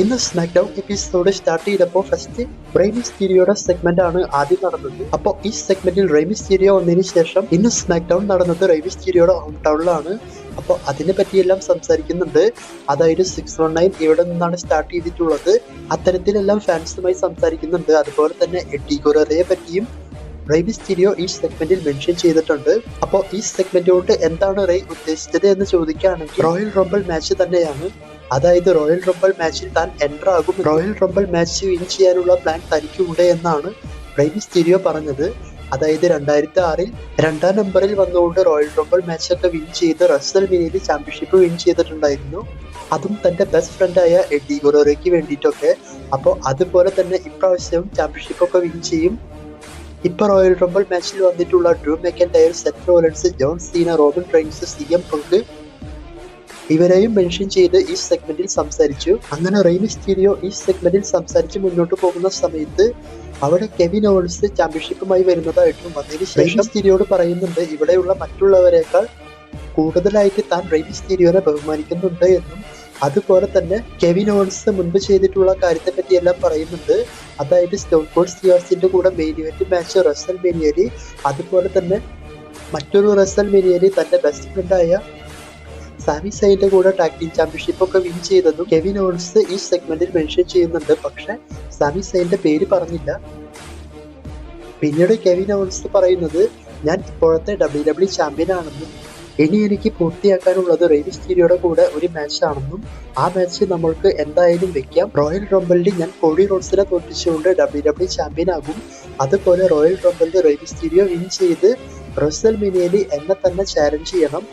ഇന്ന് SmackDown episode start ചെയ്തപ്പോൾ first Rey സ്റ്റീരിയോയുടെ സെഗ്മെന്റ് ആണ് ആദ്യം നടന്നത്. അപ്പോൾ ഈ സെഗ്മെന്റിൽ റെയ്മി സ്റ്റീരിയോ വന്നതിന് ശേഷം ഇന്ന് സ്നാക്ക്ഡൗൺ നടന്നത് റെയ്മി സ്റ്റീരിയോയുടെ ഹോം ടൗണിലാണ് അപ്പോൾ അതിനെ പറ്റിയെല്ലാം സംസാരിക്കുന്നുണ്ട്. അതായത് സിക്സ് വൺ നയൻ ഇവിടെ നിന്നാണ് സ്റ്റാർട്ട് ചെയ്തിട്ടുള്ളത്. അത്തരത്തിലെല്ലാം ഫാൻസുമായി സംസാരിക്കുന്നുണ്ട്. അതുപോലെ തന്നെ എഡി ഗൊറയെ പറ്റിയും റെയ്മി സ്റ്റീരിയോ ഈ സെഗ്മെന്റിൽ മെൻഷൻ ചെയ്തിട്ടുണ്ട്. അപ്പോൾ ഈ സെഗ്മെന്റ് കൊണ്ട് എന്താണ് റെയ് ഉദ്ദേശിച്ചത് എന്ന് ചോദിക്കുകയാണെങ്കിൽ റോയൽ റംബിൾ മാച്ച് തന്നെയാണ്. അതായത് റോയൽ റംബിൾ മാച്ചിൽ താൻ എന്റർ ആകും. റോയൽ റംബിൾ മാച്ച് വിൻ ചെയ്യാനുള്ള പ്ലാൻ തനിക്കുണ്ട് എന്നാണ് റെയ്മി സ്റ്റീരിയോ പറഞ്ഞത്. അതായത് രണ്ടായിരത്തി ആറിൽ രണ്ടാം നമ്പറിൽ വന്നുകൊണ്ട് റോയൽ റംബിൾ മാച്ചൊക്കെ വിൻ ചെയ്ത് റസൽ മിനിയിൽ ചാമ്പ്യൻഷിപ്പ് വിൻ ചെയ്തിട്ടുണ്ടായിരുന്നു. അതും തന്റെ ബെസ്റ്റ് ഫ്രണ്ടായ എഡി ഗൊറോറയ്ക്ക് വേണ്ടിയിട്ടൊക്കെ. അപ്പോൾ അതുപോലെ തന്നെ ഇപ്രാവശ്യവും ചാമ്പ്യൻഷിപ്പൊക്കെ വിൻ ചെയ്യും. ഇപ്പൊ റോയൽ റംബിൾ മാച്ചിൽ വന്നിട്ടുള്ള Drew McIntyre Seth Rollins John Cena Roman Reigns CM M പങ്ക് ഇവരെയും മെൻഷൻ ചെയ്ത് ഈ സെഗ്മെന്റിൽ സംസാരിച്ചു. അങ്ങനെ റെയിൻ സ്റ്റീരിയോ ഈ സെഗ്മെന്റിൽ സംസാരിച്ച് മുന്നോട്ട് പോകുന്ന സമയത്ത് അവിടെ കെവിൻ ഓൾസ് ചാമ്പ്യൻഷിപ്പുമായി വരുന്നതായിട്ടും അതിന് ശേഷം സ്റ്റീരിയോട് പറയുന്നുണ്ട് ഇവിടെയുള്ള മറ്റുള്ളവരെക്കാൾ കൂടുതലായിട്ട് താൻ റെയിൻ സ്റ്റീരിയോനെ ബഹുമാനിക്കുന്നുണ്ട് എന്നും. അതുപോലെ തന്നെ കെവിൻ ഓൾസ് മുൻപ് ചെയ്തിട്ടുള്ള കാര്യത്തെ പറ്റിയെല്ലാം പറയുന്നുണ്ട്. അതായത് സ്റ്റോൺ കോൾ സ്റ്റിയോസിന്റെ കൂടെ മെയിൻ ഇവന്റ് മാച്ച് റസൽ മെനിയലി അതുപോലെ തന്നെ മറ്റൊരു റസൽ മെനിയലി തന്റെ ബെസ്റ്റ് ഫ്രണ്ടായ സാമി സൈന്റെ കൂടെ ടാഗ് ടീം ചാമ്പ്യൻഷിപ്പ് ഒക്കെ വിൻ ചെയ്തതും കെവിൻ ഓൺസ് ഈ സെഗ്മെന്റിൽ മെൻഷൻ ചെയ്യുന്നുണ്ട്. പക്ഷെ സാമി സൈന്റെ പേര് പറഞ്ഞില്ല. പിന്നീട് കെവിൻ ഓൺസ് പറയുന്നത് ഞാൻ ഇപ്പോഴത്തെ ഡബ്ല്യു ഡബ്ല്യു ചാമ്പ്യൻ ആണെന്നും ഇനി എനിക്ക് പൂർത്തിയാക്കാനുള്ളത് റെയ്മി സ്റ്റീരിയോയുടെ കൂടെ ഒരു മാച്ച് ആണെന്നും ആ മാച്ച് നമ്മൾക്ക് എന്തായാലും വെക്കാം. റോയൽ റംബിളിൽ ഞാൻ കോഡി റോഡ്സിനെ തോൽപ്പിച്ചുകൊണ്ട് ഡബ്ല്യു ഡബ്ല്യു ചാമ്പ്യൻ ആകും. അതുപോലെ റോയൽ റംബിളിൽ റെയ്മി സ്റ്റീരിയോ വിൻ ചെയ്ത് റസൽ മിനിയലി എന്നെ തന്നെ ചാലഞ്ച് ചെയ്യണം.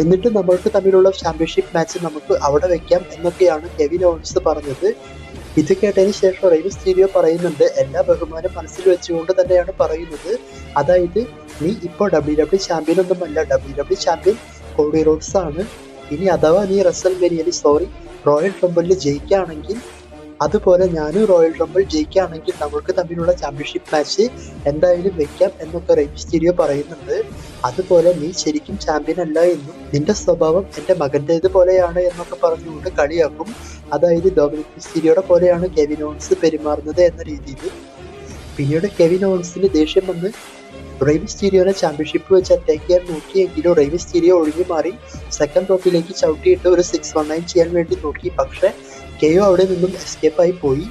എന്നിട്ട് നമ്മൾക്ക് തമ്മിലുള്ള ചാമ്പ്യൻഷിപ്പ് മാച്ച് നമുക്ക് അവിടെ വെക്കാം എന്നൊക്കെയാണ് കെവിൻ ഓൺസ് പറഞ്ഞത്. ഇത് കേട്ടതിന് ശേഷം റെയിൽ സ്റ്റീരിയോ പറയുന്നുണ്ട്. എല്ലാ ബഹുമാനം മനസ്സിൽ വെച്ചുകൊണ്ട് തന്നെയാണ് പറയുന്നത്. അതായത് നീ ഇപ്പോൾ ഡബ്ല്യു ഡബ്ല്യു ചാമ്പ്യൻ ഒന്നുമല്ല W W champion Cody Rhodes ആണ്. ഇനി അഥവാ നീ റസൽ മെനിയലി സോറി റോയൽ ടെമ്പിളിൽ ജയിക്കുകയാണെങ്കിൽ അതുപോലെ ഞാനും റോയൽ റംബിൾ ജയിക്കുകയാണെങ്കിൽ നമുക്ക് തമ്മിലുള്ള ചാമ്പ്യൻഷിപ്പ് മാച്ച് എന്തായാലും വെക്കാം എന്നൊക്കെ റെയ്മി സ്റ്റീരിയോ പറയുന്നുണ്ട്. അതുപോലെ നീ ശരിക്കും ചാമ്പ്യൻ അല്ല എന്നും നിന്റെ സ്വഭാവം എന്റെ മകന്റേത് പോലെയാണ് എന്നൊക്കെ പറഞ്ഞുകൊണ്ട് കളിയാക്കും. അതായത് ഡൊമിനിക് മിസ്റ്റീരിയോടെ പോലെയാണ് കെവിൻ ഓൺസ് പെരുമാറുന്നത് എന്ന രീതിയിൽ. പിന്നീട് കെവിൻ ഓൺസിന് ദേഷ്യം വന്ന് റെയ്മി സ്റ്റീരിയോനെ ചാമ്പ്യൻഷിപ്പ് വെച്ച് അറ്റാക്ക് ചെയ്യാൻ നോക്കിയെങ്കിലും റെയ്മി സ്റ്റീരിയോ ഒഴിഞ്ഞു മാറി സെക്കൻഡ് റോപ്പിലേക്ക് ചവിട്ടിയിട്ട് ഒരു സിക്സ് വൺ നയൻ ചെയ്യാൻ വേണ്ടി നോക്കി. പക്ഷെ കെയോ അവിടെ നിന്നും എസ്കേപ്പ് ആയി പോയി.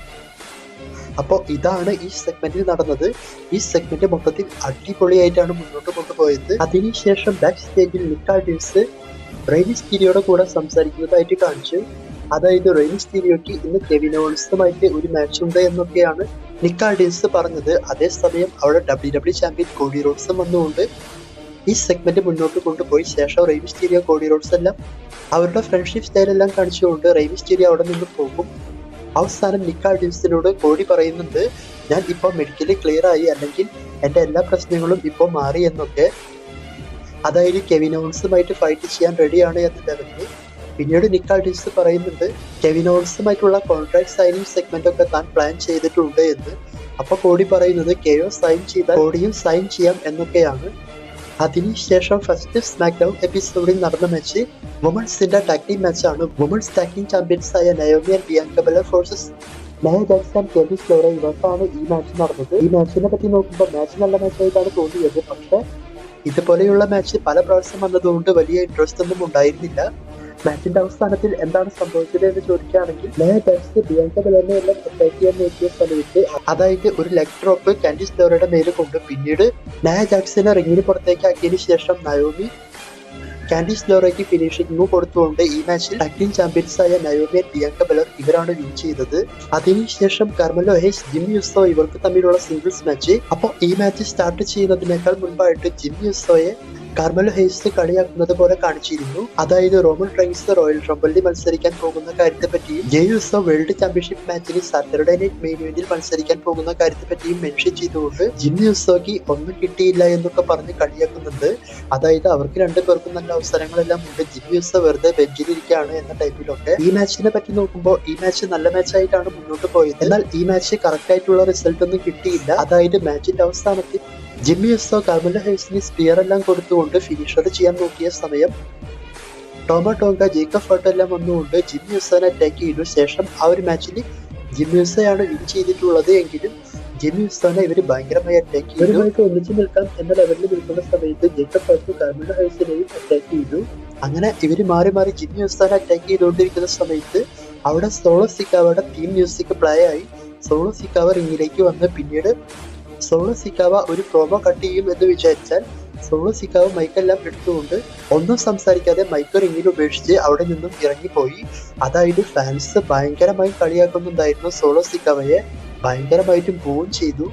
അപ്പോൾ ഇതാണ് ഈ സെഗ്മെന്റിൽ നടന്നത്. ഈ സെഗ്മെന്റ് മൊത്തത്തിൽ അടിപൊളിയായിട്ടാണ് മുന്നോട്ട് കൊണ്ടുപോയത്. അതിനുശേഷം ബാക്ക് സ്റ്റേജിൽ നിക്കാൾഡിൻസ് റെയിൻ സ്റ്റീരിയോടെ കൂടെ സംസാരിക്കുന്നതായിട്ട് കാണിച്ചു. അതായത് റെയിൻ സ്റ്റീരിയോക്ക് ഇന്ന് കെവിനോൺസുമായിട്ട് ഒരു മാച്ച് ഉണ്ട് എന്നൊക്കെയാണ് നിക്കാൾഡിൻസ് പറഞ്ഞത്. അതേസമയം അവിടെ ഡബ്ല്യു ഡബ്ല്യു ചാമ്പ്യൻ കോഡി റോഡ്സും വന്നുകൊണ്ട് ഈ സെഗ്മെന്റ് മുന്നോട്ട് കൊണ്ടുപോയി. ശേഷം റെയിനി സ്റ്റീരിയോ കോഡി റോഡ്സ് എല്ലാം അവരുടെ ഫ്രണ്ട്ഷിപ്പ് സ്റ്റൈലെല്ലാം കാണിച്ചുകൊണ്ട് സ്റ്റീരിയോ അവിടെ നിന്ന് പോകും. അവസാനം നിക്കാൾ ഡിവിസിനോട് കോടി പറയുന്നുണ്ട് ഞാൻ ഇപ്പോൾ മെഡിക്കലി ക്ലിയർ ആയി. അല്ലെങ്കിൽ എന്റെ എല്ലാ പ്രശ്നങ്ങളും ഇപ്പോൾ മാറി എന്നൊക്കെ. അതായത് കെവിനോൺസുമായിട്ട് ഫൈറ്റ് ചെയ്യാൻ റെഡിയാണ് എന്ന് ലെവലിൽ പിന്നീട് നിക്കാൾ ഡിവിസ് പറയുന്നുണ്ട് കെവിനോൺസുമായിട്ടുള്ള കോൺട്രാക്ട് സൈനിങ് സെഗ്മെന്റ് ഒക്കെ താൻ പ്ലാൻ ചെയ്തിട്ടുണ്ട് എന്ന്. അപ്പൊ കോടി പറയുന്നത് കെയോ സൈൻ ചെയ്താൽ കോടിയും സൈൻ ചെയ്യാം എന്നൊക്കെയാണ്. അതിനുശേഷം ഫസ്റ്റ് സ്മാക്ക് ഡൗൺ എപ്പിസോഡിൽ നടന്ന മാച്ച് വുമൺസിന്റെ ടാക്ടിംഗ് മാച്ചാണ് വുമൺസ് ടാക്ടിംഗ് ചാമ്പ്യൻസ് ആയ Naomi and Bianca forces Nia Jackson Kevin Flora ഇവർക്കാണ് ഈ മാച്ച് നടന്നത് ഈ മാച്ചിനെ പറ്റി നോക്കുമ്പോൾ മാച്ച് നല്ല മാച്ചായിട്ടാണ് തോന്നിയത് പക്ഷെ ഇതുപോലെയുള്ള മാച്ച് പല പ്രാവശ്യം വന്നതുകൊണ്ട് വലിയ ഇൻട്രസ്റ്റ് ഒന്നും ഉണ്ടായിരുന്നില്ല മാച്ചിന്റെ അവസാനത്തിൽ എന്താണ് സംഭവിച്ചത് എന്ന് ചോദിക്കുകയാണെങ്കിൽ നയ ജാക്സ് ബിയാങ്ക ബെലറിനെ എല്ലാം അറ്റാക്ക് ചെയ്യാൻ നോക്കിയ സമയത്ത് അതായത് ഒരു ലെഗ് ഡ്രോപ്പ് കാൻഡിസ് ഡോറയുടെ മേലെ കൊണ്ട് പിന്നീട് നയ ജാക്സിനെ റിങ്ങിന് പുറത്തേക്ക് ആക്കിയതിനു ശേഷം നയോമി കാൻഡിസ് ലോറയ്ക്ക് ഫിനിഷിംഗ് കൊടുത്തുകൊണ്ട് ഈ മാച്ചിൽ ടാക്ടീം ചാമ്പ്യൻസ് ആയ നയോമിയ ബിയാങ്ക ബലർ ഇവരാണ് വിൻ ചെയ്തത്. അതിനുശേഷം കർമലോ ഹേസ് ജിം യുസോ ഇവർക്ക് തമ്മിലുള്ള സിംഗിൾസ് മാച്ച് അപ്പോൾ ഈ മാച്ച് സ്റ്റാർട്ട് ചെയ്യുന്നതിനേക്കാൾ മുൻപായിട്ട് ജിം യുസോയെ കാർമലോ ഹെയ്സ് കളിയാക്കുന്നത് പോലെ കാണിച്ചിരുന്നു. അതായത് റോമൻ റൈൻസ് റോയൽ ട്രംബിളിൽ മത്സരിക്കാൻ പോകുന്ന കാര്യത്തെ പറ്റിയും ജെ യുസ വേൾഡ് ചാമ്പ്യൻഷിപ്പ് മാച്ചിന് സാറ്റർഡേ നൈറ്റ് മെയിൻ ഇവന്റിൽ മത്സരിക്കാൻ പോകുന്ന കാര്യത്തെ പറ്റിയും മെൻഷൻ ചെയ്തുകൊണ്ട് ജിം യുസോക്ക് ഒന്നും കിട്ടിയില്ല എന്നൊക്കെ പറഞ്ഞ് കളിയാക്കുന്നുണ്ട്. അതായത് അവർക്ക് രണ്ടു പേർക്കും നല്ല അവസരങ്ങളെല്ലാം ഉണ്ട്. ജിം യുസ വെറുതെ ബെഞ്ചിലിരിക്കുകയാണ് എന്ന ടൈപ്പിലൊക്കെ ഈ മാച്ചിനെ പറ്റി നോക്കുമ്പോൾ ഈ മാച്ച് നല്ല മാച്ചായിട്ടാണ് മുന്നോട്ട് പോയത്. എന്നാൽ ഈ മാച്ച് കറക്റ്റ് ആയിട്ടുള്ള റിസൾട്ട് ഒന്നും കിട്ടിയില്ല. അതായത് മാച്ചിന്റെ അവസാനത്തിൽ ജിമ്മി എസ്തോ കാർമല ഹൈസിന് സ്പിയർ എല്ലാം കൊടുത്തുകൊണ്ട് ഫിനിഷർ ചെയ്യാൻ നോക്കിയ സമയം ടോമോ ടോങ്ക ജേക്കബ് ഫോട്ടോ എല്ലാം വന്നുകൊണ്ട് ജിമ്മി എസ്തോനെ അറ്റാക്ക് ചെയ്തു. ശേഷം ആ ഒരു മാച്ചിൽ ജിമ്മി എസ്തോയാണ് വിൻ ചെയ്തിട്ടുള്ളത് എങ്കിലും ജിമ്മി യൂസനെ ഇവർ ഭയങ്കരമായി അറ്റാക്ക് ചെയ്തു. ഇവരുമായിട്ട് ഒന്നിച്ചു നിൽക്കാം എന്ന ലെവലിൽ നിൽക്കുന്ന സമയത്ത് ജേക്കബ് ഫോട്ടോ കാമല ഹൈസിനെയും അറ്റാക്ക് ചെയ്തു. അങ്ങനെ ഇവർ മാറി മാറി ജിമ്മി യൂസനെ അറ്റാക്ക് ചെയ്തുകൊണ്ടിരിക്കുന്ന സമയത്ത് അവിടെ സോളോ സിക്കാവയുടെ തീം മ്യൂസിക് പ്ലേ ആയി. സോളോ സിക്കാവ റിങ്ങിലേക്ക് വന്ന് പിന്നീട് സോളോ സിക്കാവ ഒരു പ്രോമോ കട്ട് ചെയ്യും എന്ന് വിചാരിച്ചാൽ സോളോ സിക്കാവ് മൈക്കെല്ലാം എടുത്തുകൊണ്ട് ഒന്നും സംസാരിക്കാതെ മൈക്ക് റിങ്ങിൽ ഉപേക്ഷിച്ച് അവിടെ നിന്നും ഇറങ്ങിപ്പോയി. അതായത് ഫാൻസ് ഭയങ്കരമായി കളിയാക്കുന്നുണ്ടായിരുന്നു സോളോ സിക്കാവയെ. ഭയങ്കരമായിട്ടും പോവും ചെയ്തു.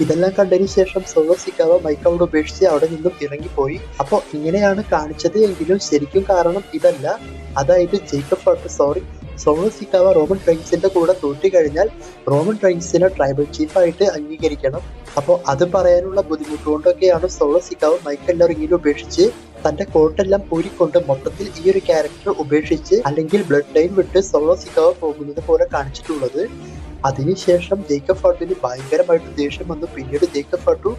ഇതെല്ലാം കണ്ടതിന് ശേഷം സോളോ സിക്കാവ മൈക്ക് അവിടെ ഉപേക്ഷിച്ച് അവിടെ നിന്നും ഇറങ്ങിപ്പോയി. അപ്പോൾ ഇങ്ങനെയാണ് കാണിച്ചത് എങ്കിലും ശരിക്കും കാരണം ഇതല്ല. അതായത് Jacob Fatu sorry Solo Sikoa Roman ട്രൈൻസിന്റെ കൂടെ തോറ്റു കഴിഞ്ഞാൽ റോമൻ ട്രൈൻസിനെ ട്രൈബൽ ചീഫായിട്ട് അംഗീകരിക്കണം. അപ്പോൾ അത് പറയാനുള്ള ബുദ്ധിമുട്ട് കൊണ്ടൊക്കെയാണ് സോളോ സിക്കാവ് മൈക്കൽ ലോറിങ്ങിനെ ഉപേക്ഷിച്ച് തന്റെ കോട്ടെല്ലാം പൂരിക്കൊണ്ട് മൊത്തത്തിൽ ഈ ഒരു ക്യാരക്ടർ ഉപേക്ഷിച്ച് അല്ലെങ്കിൽ ബ്ലഡ് ലൈൻ വിട്ട് സോളോ സിക്കാവ് പോകുന്നത് പോലെ കാണിച്ചിട്ടുള്ളത്. അതിനുശേഷം ജേക്കബ് ഫാട്ടുവിന് ഭയങ്കരമായിട്ട് ദേഷ്യം വന്നു. പിന്നീട് ജേക്കബ് ഫാട്ടു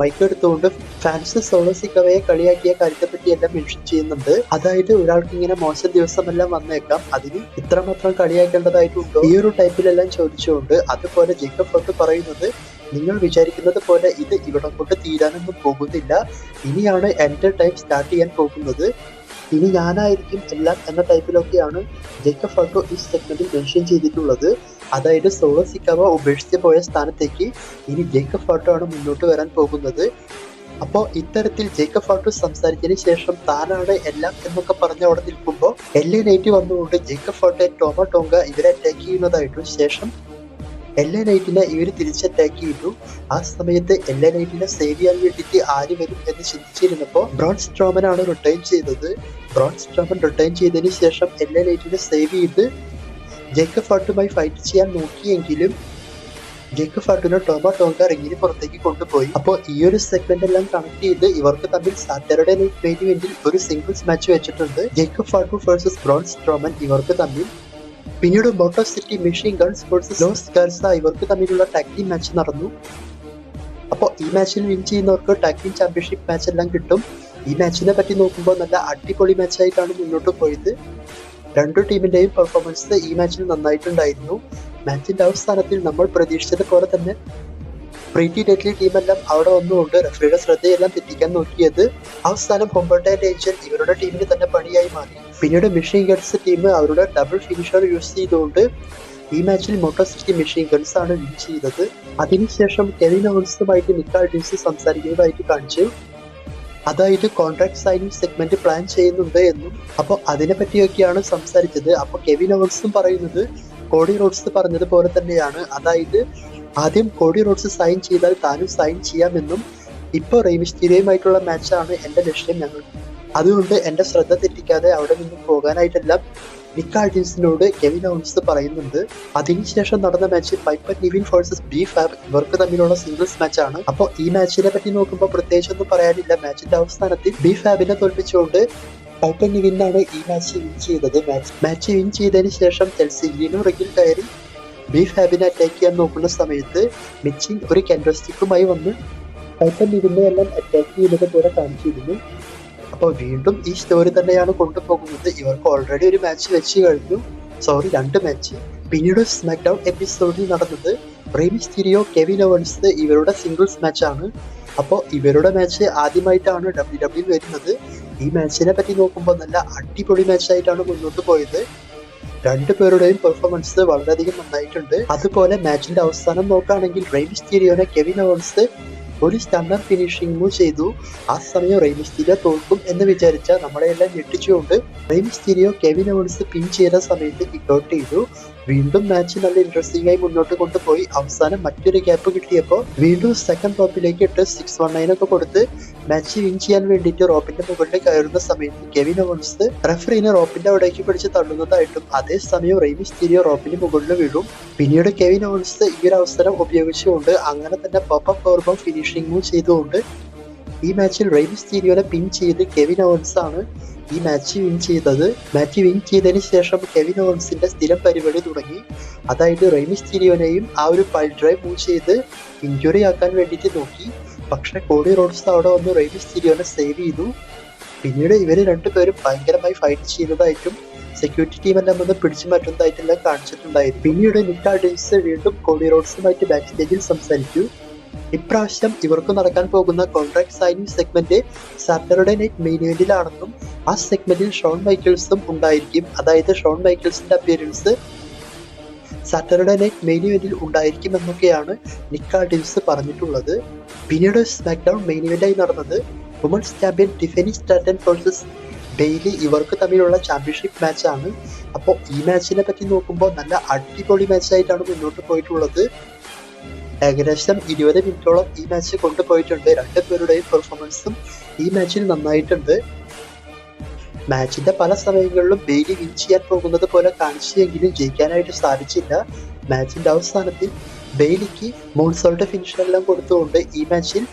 മൈക്ക് എടുത്തുകൊണ്ട് ഫാൻസ് സോളസിക്കവയെ കളിയാക്കിയ കാര്യത്തെ പറ്റി എല്ലാം മെൻഷൻ ചെയ്യുന്നുണ്ട്. അതായത് ഒരാൾക്ക് ഇങ്ങനെ മോശം ദിവസമെല്ലാം വന്നേക്കാം. അതിന് ഇത്രമാത്രം കളിയാക്കേണ്ടതായിട്ടുണ്ടോ? ഈ ഒരു ടൈപ്പിലെല്ലാം ചോദിച്ചുകൊണ്ട് അതുപോലെ ജേക്കബ് ഫാട്ടു പറയുന്നത് നിങ്ങൾ വിചാരിക്കുന്നത് പോലെ ഇത് ഇവിടെ കൊണ്ട് തീരാനൊന്നും പോകുന്നില്ല. ഇനിയാണ് എന്റെ ടൈം സ്റ്റാർട്ട് ചെയ്യാൻ പോകുന്നത്. ഇനി ഞാനായിരിക്കും എല്ലാം എന്ന ടൈപ്പിലൊക്കെയാണ് ജേക്കബ് ഫാൾക്കോ ഈ സെഗ്മെന്റിൽ മെൻഷൻ ചെയ്തിട്ടുള്ളത്. അതായത് സോളോ സിക്കാവ ഉപേക്ഷിച്ച് പോയ സ്ഥാനത്തേക്ക് ഇനി ജേക്കബ് ഫാൾട്ടോ ആണ് മുന്നോട്ട് വരാൻ പോകുന്നത്. അപ്പോൾ ഇത്തരത്തിൽ ജേക്കബ് ഫാൾട്ടോ സംസാരിച്ചതിന് ശേഷം താനാണ് എല്ലാം എന്നൊക്കെ പറഞ്ഞ് അവിടെ നിൽക്കുമ്പോൾ എൽ നൈറ്റ് വന്നുകൊണ്ട് ജേക്കബ് ഫാൾട്ടോ ടോമ ടോങ്ക ഇവരെ അറ്റാക്ക് ചെയ്യുന്നതായിട്ടും ശേഷം എൽ എ നൈറ്റിനെ ഇവർ തിരിച്ച് അറ്റാക്ക് ചെയ്തു ആ സമയത്ത് എല്ലാ നൈറ്റിനെ സേവ് ചെയ്യാൻ വേണ്ടിയിട്ട് ആര് വരും എന്ന് ചിന്തിച്ചിരുന്നപ്പോൾ ബ്രോൺ സ്ട്രോമൻ ആണ് റിട്ടേൺ ചെയ്തത്. ബ്രോൺ സ്ട്രോമൻ റിട്ടേൺ ചെയ്തതിന് ശേഷം എല്ലാ നൈറ്റിനെ സേവ് ചെയ്ത് ജേക്കബ് ഫാട്ടുമായി ഫൈറ്റ് ചെയ്യാൻ നോക്കിയെങ്കിലും ജേക്കബ് ഫാട്ടുനെ ടോമ ടോങ്ക റിങ്ങിന് പുറത്തേക്ക് കൊണ്ടുപോയി. അപ്പോൾ ഈ ഒരു സെഗ്മെന്റ് എല്ലാം കണക്ട് ചെയ്ത് ഇവർക്ക് തമ്മിൽ സാറ്റർഡേ നൈറ്റ് മെയിൻ ഇവന്റിൽ ഒരു സിംഗിൾസ് മാച്ച് വെച്ചിട്ടുണ്ട്. Jacob Fatu versus Braun Strowman ഇവർക്ക് തമ്മിൽ പിന്നീട് Motor City Machine Guns versus loss ഗേൾസ് ഇവർക്ക് തമ്മിലുള്ള ടാഗ് മാച്ച് നടന്നു. അപ്പോൾ ഈ മാച്ചിൽ വിൻ ചെയ്യുന്നവർക്ക് ടാഗ് ചാമ്പ്യൻഷിപ്പ് മാച്ച് എല്ലാം കിട്ടും. ഈ മാച്ചിനെ പറ്റി നോക്കുമ്പോൾ നല്ല അടിപൊളി മാച്ചായിട്ടാണ് മുന്നോട്ട് പോയത്. രണ്ടു ടീമിന്റെയും പെർഫോമൻസ് ഈ മാച്ചിൽ നന്നായിട്ടുണ്ടായിരുന്നു. മാച്ചിന്റെ അവസാനത്തിൽ നമ്മൾ പ്രതീക്ഷിച്ചത് പോലെ തന്നെ പ്രീറ്റി ഡെഡ്ലി ടീമെല്ലാം അവിടെ വന്നുകൊണ്ട് റഫറിയുടെ ശ്രദ്ധയെല്ലാം തെറ്റിക്കാൻ നോക്കിയത് അവസാനം ഹോംബർട്ട് ഏഞ്ചൽ ഇവരുടെ ടീമിന് തന്നെ പണിയായി മാറി. പിന്നീട് മിഷീൻ ഗൺസ് ടീം അവരുടെ ഡബിൾ ഫിനിഷർ യൂസ് ചെയ്തുകൊണ്ട് ഈ മാച്ചിൽ മോട്ടോർ സിറ്റി മെഷീൻ ഗൺസ് ആണ് വിൻ ചെയ്തത്. അതിനുശേഷം കെവിൻ ഓൺസുമായിട്ട് നിക്കാൾ ഡ്യൂസ് സംസാരിക്കുന്നതായിട്ട് കാണിച്ചു. അതായത് കോൺട്രാക്ട് സൈനിങ് സെഗ്മെന്റ് പ്ലാൻ ചെയ്യുന്നുണ്ട് എന്നും അപ്പോൾ അതിനെ പറ്റിയൊക്കെയാണ് സംസാരിച്ചത്. അപ്പോൾ കെവിൻ ഓൺസും പറയുന്നത് കോഡി റോഡ്സ് പറഞ്ഞതുപോലെ തന്നെയാണ്. അതായത് ആദ്യം കോഡി റോഡ്സ് സൈൻ ചെയ്താൽ താനും സൈൻ ചെയ്യാമെന്നും ഇപ്പോൾ റെയ്മിസ്റ്റീരിയയുമായിട്ടുള്ള മാച്ചാണ് എന്റെ ലക്ഷ്യം ഞങ്ങൾ. അതുകൊണ്ട് എന്റെ ശ്രദ്ധ തെറ്റിക്കാതെ അവിടെ നിന്നും പോകാനായിട്ടെല്ലാം നിക്ക ആർട്ടിൻസിനോട് കെവിൻ ഔൺസ് പറയുന്നുണ്ട്. അതിനുശേഷം നടന്ന match Piper Niven versus B Fab ഇവർക്ക് തമ്മിലുള്ള സിംഗിൾസ് മാച്ചാണ് അപ്പോൾ ഈ മാച്ചിനെ പറ്റി നോക്കുമ്പോൾ പ്രത്യേകിച്ചൊന്നും പറയാനില്ല. മാച്ചിന്റെ അവസാനത്തിൽ ബി ഫാബിനെ തോൽപ്പിച്ചുകൊണ്ട് പൈപ്പർ നിവിനാണ് ഈ മാച്ച് വിൻ ചെയ്തത്. മാച്ച് മാച്ച് വിൻ ചെയ്തതിന് ശേഷം ചെൽസി ഗ്രീനും റിഗിൽ കയറി ബി ഹാബിനെ അറ്റാക്ക് ചെയ്യാൻ നോക്കുന്ന സമയത്ത് മിച്ചിങ് ഒരു കെൻഡോസ്റ്റിക്കുമായി വന്ന് ടൈറ്റൻ എല്ലാം അറ്റാക്ക് ചെയ്യുന്നത് പോലെ കാണിച്ചിരുന്നു. അപ്പോൾ വീണ്ടും ഈ സ്റ്റോറി തന്നെയാണ് കൊണ്ടുപോകുന്നത്. ഇവർക്ക് ഓൾറെഡി ഒരു മാച്ച് വെച്ച് കഴിഞ്ഞു. സോറി രണ്ട് മാച്ച് പിന്നീട് സ്മാക്ക് ഡൗൺ എപ്പിസോഡിൽ നടന്നത് തിരിയോ കെവിൻ ഓവൻസ് ഇവരുടെ സിംഗിൾസ് മാച്ചാണ് അപ്പോൾ ഇവരുടെ മാച്ച് ആദ്യമായിട്ടാണ് ഡബ്ല്യു ഡബ്ല്യു വരുന്നത്. ഈ മാച്ചിനെ പറ്റി നോക്കുമ്പോൾ നല്ല അടിപൊളി മാച്ചായിട്ടാണ് മുന്നോട്ട് പോയത്. രണ്ടുപേരുടെയും പെർഫോമൻസ് വളരെയധികം നന്നായിട്ടുണ്ട്. അതുപോലെ മാച്ചിന്റെ അവസാനം നോക്കുകയാണെങ്കിൽ റെമിസ്റ്റീരിയോനെ കെവിൻ ഓൺസ് ഒരു സ്റ്റണ്ണർ ഫിനിഷിംഗ് ചെയ്തു. ആ സമയം റെയ്മിസ്റ്റീരിയോ തോൽക്കും എന്ന് വിചാരിച്ച നമ്മളെല്ലാം ഞെട്ടിച്ചുകൊണ്ട് റെയ്മിസ്റ്റീരിയോ കെവിൻ ഓൺസ് പിൻ ചെയ്ത സമയത്ത് കിക്ക് ഔട്ട് ചെയ്തു. വീണ്ടും മാച്ച് നല്ല ഇൻട്രസ്റ്റിംഗ് ആയി മുന്നോട്ട് കൊണ്ടുപോയി. അവസാനം മറ്റൊരു ഗ്യാപ്പ് കിട്ടിയപ്പോൾ വീണ്ടും സെക്കൻഡ് റോപ്പിലേക്ക് ഇട്ട് സിക്സ് വൺ നയൻ ഒക്കെ കൊടുത്ത് മാച്ച് വിൻ ചെയ്യാൻ വേണ്ടിയിട്ട് റോപ്പിന്റെ മുകളിൽ കയറുന്ന സമയത്ത് കെവിൻ ഓൺസ് റെഫറിനെ റോപ്പിന്റെ അവിടേക്ക് പിടിച്ച് തള്ളുന്നതായിട്ടും അതേസമയം റെയ്മിസ്റ്റീരിയോ റോപ്പിന് മുകളിൽ വീഴും. പിന്നീട് കെവിൻ ഓൺസ് ഈ ഒരു അവസരം ഉപയോഗിച്ചുകൊണ്ട് അങ്ങനെ തന്നെ പോപ്പ് കോർബം ഫിനിഷിംഗ് ചെയ്തുകൊണ്ട് ഈ മാച്ചിൽ റെയ്മിസ്റ്റീരിയോനെ പിൻ ചെയ്ത് കെവിൻ ഓൺസ് ആണ് ഈ മാച്ച് വിൻ ചെയ്തത്. മാച്ച് വിൻ ചെയ്തതിന് ശേഷം കെവിൻ ഓൺസിന്റെ സ്ഥിരം പരിപാടി തുടങ്ങി. അതായത് റെയ്മിസ്റ്റീരിയോനെയും ആ ഒരു പൾ ഡ്രൈവ് മൂവ് ചെയ്ത് ഇഞ്ചുറി ആക്കാൻ വേണ്ടിയിട്ട് നോക്കി. പക്ഷെ കോഡി റോഡ്സ് അവിടെ വന്ന് റെയ്മിസ്റ്റീരിയോനെ സേവ് ചെയ്തു. പിന്നീട് ഇവർ രണ്ടുപേരും ഭയങ്കരമായി ഫൈറ്റ് ചെയ്യുന്നതായിട്ടും സെക്യൂരിറ്റി ടീം എല്ലാം വന്ന് പിടിച്ചു മാറ്റുന്നതായിട്ടെല്ലാം കാണിച്ചിട്ടുണ്ടായിരുന്നു. പിന്നീട് നിക്കാ ഡേസ് വീണ്ടും കോഡി റോഡ്സുമായിട്ട് ബാക്ക് സ്റ്റേജിൽ സംസാരിച്ചു. ഇപ്രാവശ്യം ഇവർക്ക് നടക്കാൻ പോകുന്ന contract signing segment Saturday night main ഇവന്റിലാണെന്നും ആ സെഗ്മെന്റിൽ ഷോൺ മൈക്കിൾസും ഉണ്ടായിരിക്കും. അതായത് Shawn മൈക്കിൾസിന്റെ appearance Saturday night main event ഉണ്ടായിരിക്കും എന്നൊക്കെയാണ് നിക്കാഡിൻസ് പറഞ്ഞിട്ടുള്ളത്. പിന്നീട് സ്മാക്ഡൗൺ മെയിൻ ഇവന്റായി നടന്നത് women's champion Tiffany Stratton versus daily ഇവർക്ക് തമ്മിലുള്ള ചാമ്പ്യൻഷിപ്പ് മാച്ചാണ് അപ്പോൾ ഈ മാച്ചിനെ പറ്റി നോക്കുമ്പോൾ നല്ല അടിപൊളി മാച്ചായിട്ടാണ് മുന്നോട്ട് പോയിട്ടുള്ളത്. ഏകദേശം ഇരുപത് മിനിറ്റോളം ഈ മാച്ച് കൊണ്ടുപോയിട്ടുണ്ട്. രണ്ടുപേരുടെയും പെർഫോമൻസും ഈ മാച്ചിൽ നന്നായിട്ടുണ്ട്. മാച്ചിന്റെ പല സമയങ്ങളിലും ബെയിലി വിൻ ചെയ്യാൻ പോകുന്നത് പോലെ കാണിച്ചെങ്കിലും ജയിക്കാനായിട്ട് സാധിച്ചില്ല. മാച്ചിന്റെ അവസാനത്തിൽ ബെയിലിക്ക് മോൺസോളുടെ ഫിനിഷെല്ലാം കൊടുത്തുകൊണ്ട് ഈ മാച്ചിൽ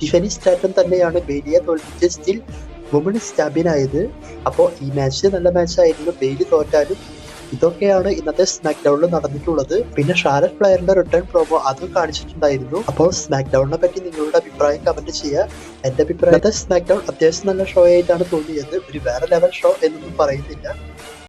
ടിഫനി സ്റ്റാറ്റം തന്നെയാണ് ബെയിലിയെ തോൽപ്പിച്ച് സ്റ്റിൽ വുമൺ സ്റ്റാബിനായത് അപ്പോൾ ഈ മാച്ച് നല്ല മാച്ചായിരുന്നു ബെയിലി തോറ്റാലും ഇതൊക്കെയാണ് ഇന്നത്തെ സ്മാക്ക് ഡൗണിൽ നടന്നിട്ടുള്ളത്. പിന്നെ ഷാരറ്റ് പ്ലെയറിന്റെ റിട്ടേൺ പ്രോമോ അതും കാണിച്ചിട്ടുണ്ടായിരുന്നു. അപ്പോൾ സ്മാക്ക് ഡൗണിനെ പറ്റി നിങ്ങളുടെ അഭിപ്രായം കമന്റ് ചെയ്യുക. എന്റെ അഭിപ്രായത്തെ സ്മാക്ക് ഡൗൺ അത്യാവശ്യം നല്ല ഷോ ആയിട്ടാണ് തോന്നിയത്. ഒരു വേറെ ലെവൽ ഷോ എന്നൊന്നും പറയുന്നില്ല.